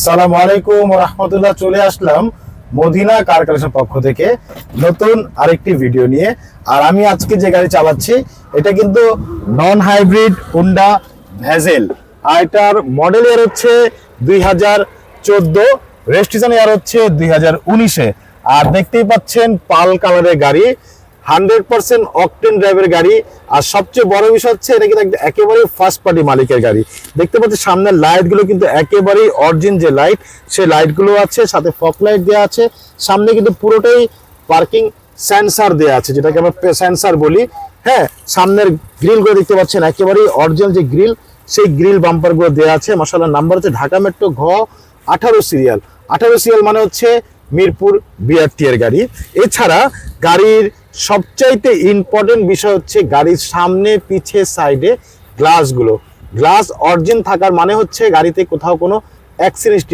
আসসালামু আলাইকুম রহমতুল্লাহ, চলে আসলাম মদিনা কার পক্ষ থেকে নতুন আরেকটি ভিডিও নিয়ে। আর আমি আজকে যে গাড়ি চালাচ্ছি, এটা কিন্তু নন হাইব্রিড হুন্ডা ভ্যাজেল আর এটার মডেল ইয়ার হচ্ছে দুই হাজার চোদ্দ, রেজিস্ট্রেশন ইয়ার হচ্ছে দুই হাজার উনিশে। আর দেখতেই পাচ্ছেন পাল কালারের গাড়ি। হান্ড্রেড পার্সেন্ট অকটেন ড্রাইভের গাড়ি। আর সবচেয়ে বড় বিষয় হচ্ছে, এটা কিন্তু একটা একেবারে ফার্স্ট পার্টি মালিকের গাড়ি। দেখতে পাচ্ছি সামনের লাইটগুলো কিন্তু একেবারেই অরিজিন যে লাইট সেই লাইটগুলো আছে, সাথে ফক লাইট দেওয়া আছে। সামনে কিন্তু পুরোটাই পার্কিং সেন্সার দেওয়া আছে, যেটাকে আমরা সেন্সার বলি। হ্যাঁ সামনের গ্রিলগুলো দেখতে পাচ্ছেন, একেবারেই অরিজিনাল যে গ্রিল সেই গ্রিল বাম্পারগুলো দেওয়া আছে। মশালার নাম্বার হচ্ছে ঢাকা মেট্রো ঘ আঠারো সিরিয়াল আঠারো সিরিয়াল মানে হচ্ছে মিরপুর বিআরটি এর গাড়ি। এছাড়া গাড়ির সবচাইতে ইম্পর্টেন্ট বিষয় হচ্ছে গাড়ির সামনে, পিছে সাইডে গ্লাসগুলো গ্লাস অরিজিন থাকার মানে হচ্ছে গাড়িতে কোথাও কোনো অ্যাক্সিডেন্ট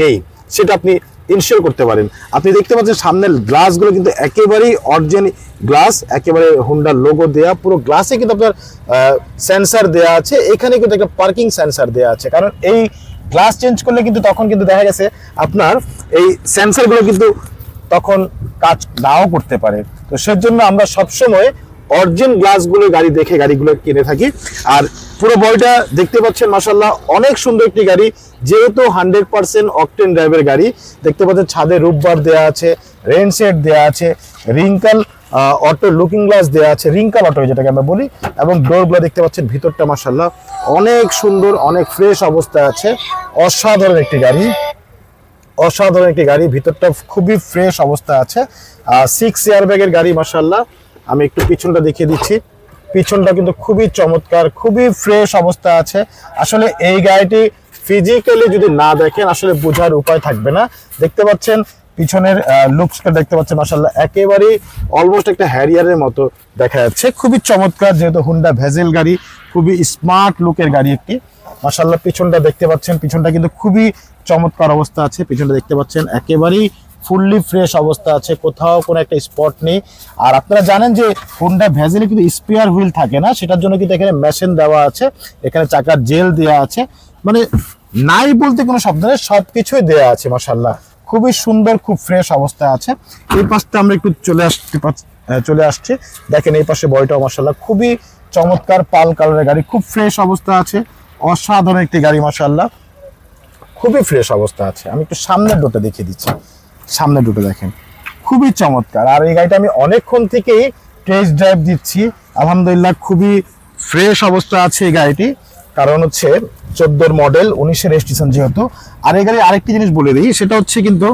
নেই। সেটা আপনি ইনশিওর করতে পারেন। আপনি দেখতে পাচ্ছেন সামনের গ্লাসগুলো কিন্তু একেবারেই অরিজিন গ্লাস একেবারে হুন্ডার লোগো দেয়া। পুরো গ্লাসে কিন্তু আপনার সেন্সার দেয়া আছে। এখানে কিন্তু একটা পার্কিং সেন্সার দেয়া আছে। কারণ এই গ্লাস চেঞ্জ করলে কিন্তু তখন কিন্তু দেখা গেছে আপনার এই সেন্সারগুলো কিন্তু তখন কাজ নাও করতে পারে। তো সেজন্য আমরা সবসময় অরিজিন গ্লাসগুলো গাড়ি দেখে গাড়িগুলো কিনে থাকি। আর পুরো বইটা দেখতে পাচ্ছেন মাসাল্লাহ অনেক সুন্দর একটি গাড়ি। যেহেতু হান্ড্রেড পার্সেন্ট অকটেন ড্রাইভের গাড়ি, দেখতে পাচ্ছেন ছাদে রূপবার দেওয়া আছে রেন সেট দেওয়া আছে রিঙ্কাল অটো লুকিং গ্লাস দেওয়া আছে রিঙ্কাল অটো যেটাকে আমরা বলি, এবং ডোরগুলো দেখতে পাচ্ছেন ভিতরটা মাসাল্লাহ অনেক সুন্দর, অনেক ফ্রেশ অবস্থায় আছে। অসাধারণ একটি গাড়ি। অসাধারণ একটি গাড়ি, ভিতরটা খুবই ফ্রেশ অবস্থা আছে। সিক্স এয়ার ব্যাগের গাড়ি মাসাল্লাহ আমি একটু পিছনটা দেখিয়ে দিচ্ছি। পিছনটা কিন্তু খুবই চমৎকার, খুবই ফ্রেশ অবস্থা আছে। আসলে এই গাড়িটি ফিজিক্যালি যদি না দেখেন, আসলে বোঝার উপায় থাকবে না। দেখতে পাচ্ছেন, পিছনের লুকসটা দেখতে পাচ্ছেন মাসাল্লাহ একেবারেই অলমোস্ট একটা হ্যারিয়ারের মতো দেখা যাচ্ছে। খুবই চমৎকার, যেহেতু হুন্ডা ভেজেল গাড়ি, খুবই স্মার্ট লুকের গাড়ি একটি। মাসাল্লাহ পিছনটা দেখতে পাচ্ছেন, পিছনটা কিন্তু খুবই চমৎকার অবস্থা আছে। পিছনটা দেখতে পাচ্ছেন, একেবারেই ফুললি ফ্রেশ অবস্থা আছে, কোথাও কোনো একটা স্পট নেই। আর আপনারা জানেন যে হোন্ডা ভ্যাজেলে কিন্তু স্পেয়ার হুইল থাকে না, সেটার জন্য কিন্তু এখানে মেশিন দেওয়া আছে, এখানে চাকার জেল দেওয়া আছে। মানে নাই বলতে কোনো শব্দ নেই সব কিছুই দেওয়া আছে মাসাল্লাহ খুবই সুন্দর, খুব ফ্রেশ অবস্থা আছে। এই পাশটা আমরা একটু চলে আসতে চলে আসছি। দেখেন এই পাশে বয়টাও মাসাল্লাহ খুবই চমৎকার পাল কালারের গাড়ি, খুব ফ্রেশ অবস্থা আছে। অসাধারণ একটি গাড়ি মাসাল্লাহ খুবই ফ্রেশ অবস্থা আছে। আমি একটু সামনের ডোটা দেখিয়ে দিচ্ছি। সামনের ডোটা দেখেন। খুবই চমৎকার। আর এই গাড়িটা আমি অনেকক্ষণ থেকেই টেস্ট ড্রাইভ দিচ্ছি। আলহামদুলিল্লাহ খুবই ফ্রেশ অবস্থা আছে এই গাড়িটি। কারণ হচ্ছে চোদ্দোর মডেল উনিশের রেজিস্ট্রেশন যেহেতু। আর এই গাড়ি আরেকটি জিনিস বলে দিই, সেটা হচ্ছে কিন্তু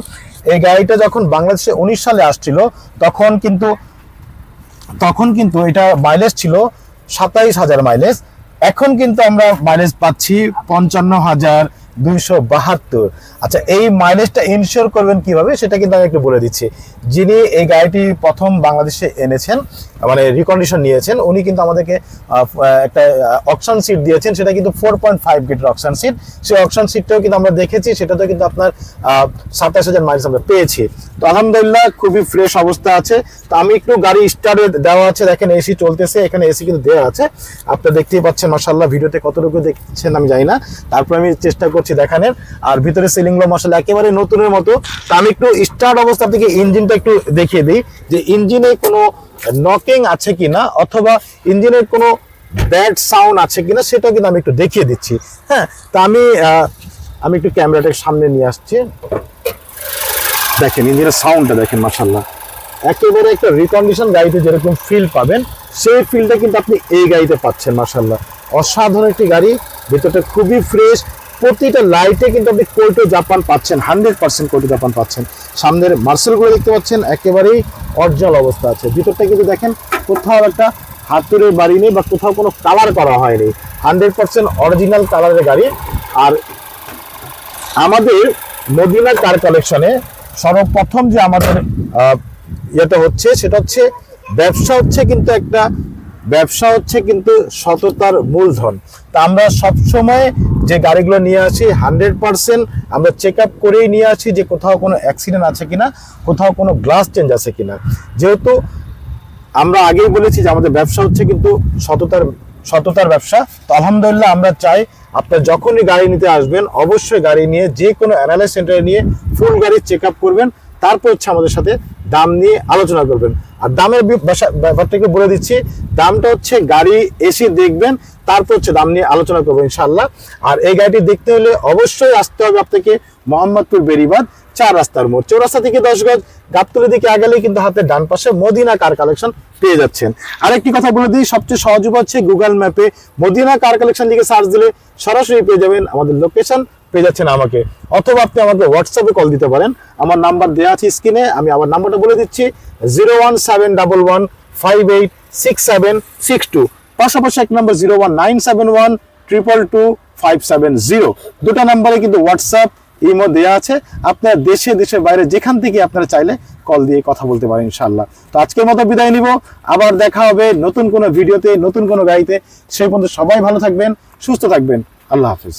এই গাড়িটা যখন বাংলাদেশে উনিশ সালে আসছিল, তখন কিন্তু তখন কিন্তু এটা মাইলেজ ছিল সাতাইশ হাজার মাইলেজ এখন কিন্তু আমরা মাইলেজ পাচ্ছি পঞ্চান্ন হাজার দুইশো বাহাত্তর। আচ্ছা এই মাইলেজটা ইনশিওর করবেন কীভাবে সেটা কিন্তু আমি একটু বলে দিচ্ছি। যিনি এই গাড়িটি প্রথম বাংলাদেশে এনেছেন মানে রিকন্ডিশন নিয়েছেন, উনি কিন্তু আমাদেরকে একটা অকশন সিট দিয়েছেন। সেটা কিন্তু ফোর পয়েন্ট ফাইভ গেটের অকশন সিট সেই অকশন সিটটাও কিন্তু আমরা দেখেছি, সেটাতেও কিন্তু আপনার সাতাশ হাজার মাইলেজ আমরা পেয়েছি। তো আলহামদুলিল্লাহ খুবই ফ্রেশ অবস্থা আছে। তো আমি একটু গাড়ি স্টার্টে দেওয়া আছে। দেখেন এসি চলতেছে, এখানে এসি কিন্তু দেওয়া আছে। আপনারা দেখতেই পাচ্ছেন মাসাল্লাহ ভিডিওতে কতটুকু দেখছেন আমি জানি না। তারপর আমি চেষ্টা করছি দেখানোর। আর ভিতরে সিলিংগুলো মশলা একেবারে নতুনের মতো। তো আমি একটু স্টার্ট অবস্থা থেকে ইঞ্জিনটা একটু দেখিয়ে দিই যে ইঞ্জিনে কোনো নকিং আছে কিনা অথবা ইঞ্জিনের কোনো ব্যাড সাউন্ড আছে কিনা সেটা কিন্তু আমি একটু দেখিয়ে দিচ্ছি। হ্যাঁ তা আমি আমি একটু ক্যামেরাটাকে সামনে নিয়ে আসছি। দেখেন ইঞ্জিনের সাউন্ডটা দেখেন মাসাল্লাহ একেবারে একটা রিকন্ডিশন গাড়িতে যেরকম ফিল পাবেন, সেই ফিলটা কিন্তু আপনি এই গাড়িতে পাচ্ছেন মাসাল্লাহ অসাধারণ একটি গাড়ি, ভিতরটা খুবই ফ্রেশ প্রতিটা লাইটে কিন্তু আপনি কোল্টো জাপান পাচ্ছেন হান্ড্রেড পার্সেন্ট কোল্টো জাপান পাচ্ছেন। সামনের মার্সেলগুলো দেখতে পাচ্ছেন, একেবারেই অরিজিনাল অবস্থা আছে। ভিতরটা কিন্তু দেখেন, কোথাও একটা হাতুড়ের বাড়ি নেই বা কোথাও কোনো কালার করা হয়নি। হান্ড্রেড পার্সেন্ট অরিজিনাল কালারের গাড়ি। আর আমাদের মদিনা কার কালেকশনে সর্বপ্রথম যে আমাদের ইয়েটা হচ্ছে, সেটা হচ্ছে ব্যবসা হচ্ছে কিন্তু একটা, ব্যবসা হচ্ছে কিন্তু সততার মূলধন। তা আমরা সব সময় যে গাড়িগুলো নিয়ে আসি হান্ড্রেড পার্সেন্ট আমরা চেক আপ করেই নিয়ে আসি যে কোথাও কোনো অ্যাক্সিডেন্ট আছে কিনা, কোথাও কোনো গ্লাস চেঞ্জ আছে কিনা। যেহেতু আমরা আগেই বলেছি যে আমাদের ব্যবসা হচ্ছে কিন্তু সততার সততার ব্যবসা। তো আলহামদুলিল্লাহ আমরা চাই আপনার যখনই গাড়ি নিতে আসবেন, অবশ্যই গাড়ি নিয়ে যে কোনো অ্যানালাইজ সেন্টারে নিয়ে ফুল গাড়ি চেক আপ করবেন। তারপর হচ্ছে আমাদের সাথে দাম নিয়ে আলোচনা করবেন। আর দামের বি- বাসা- ব্যাপারটাকে বলে দিচ্ছি, দামটা হচ্ছে গাড়ি এসে দেখবেন, তারপর হচ্ছে দাম নিয়ে আলোচনা করব ইনশাল্লাহ আর এই গাড়িটি দেখতে হলে অবশ্যই আসতে হবে আপনাকে মোহাম্মদপুর বেরিবাদ চার রাস্তার মোড়। চৌরাস্তা থেকে দশ গজ গাবতলি দিকে আগালে কিন্তু হাতে ডান পাশে মদিনা কার কালেকশন পেয়ে যাচ্ছেন। আরেকটি কথা বলে দিই, সবচেয়ে সহজ উপায় হচ্ছে গুগল ম্যাপে মদিনা কার কালেকশন লিখে সার্চ দিলে সরাসরি পেয়ে যাবেন আমাদের লোকেশন পেয়ে যাচ্ছেন আমাকে। অথবা আপনি আমাকে হোয়াটসঅ্যাপে কল দিতে পারেন। আমার নাম্বার দেওয়া আছে স্ক্রিনে আমি আমার নাম্বারটা বলে দিচ্ছি zero one seven double one five eight six seven six two পাশাপাশি এক নম্বর zero one nine seven one triple two five seven zero দুটো নাম্বারে কিন্তু হোয়াটসঅ্যাপ ইমো দেওয়া আছে। আপনার দেশে, দেশের বাইরে যেখান থেকে আপনারা চাইলে কল দিয়ে কথা বলতে পারেন ইনশাল্লাহ তো আজকের মতো বিদায় নিব। আবার দেখা হবে নতুন কোনো ভিডিওতে নতুন কোনো গাড়িতে। সেই পর্যন্ত সবাই ভালো থাকবেন, সুস্থ থাকবেন। আল্লাহ হাফিজ।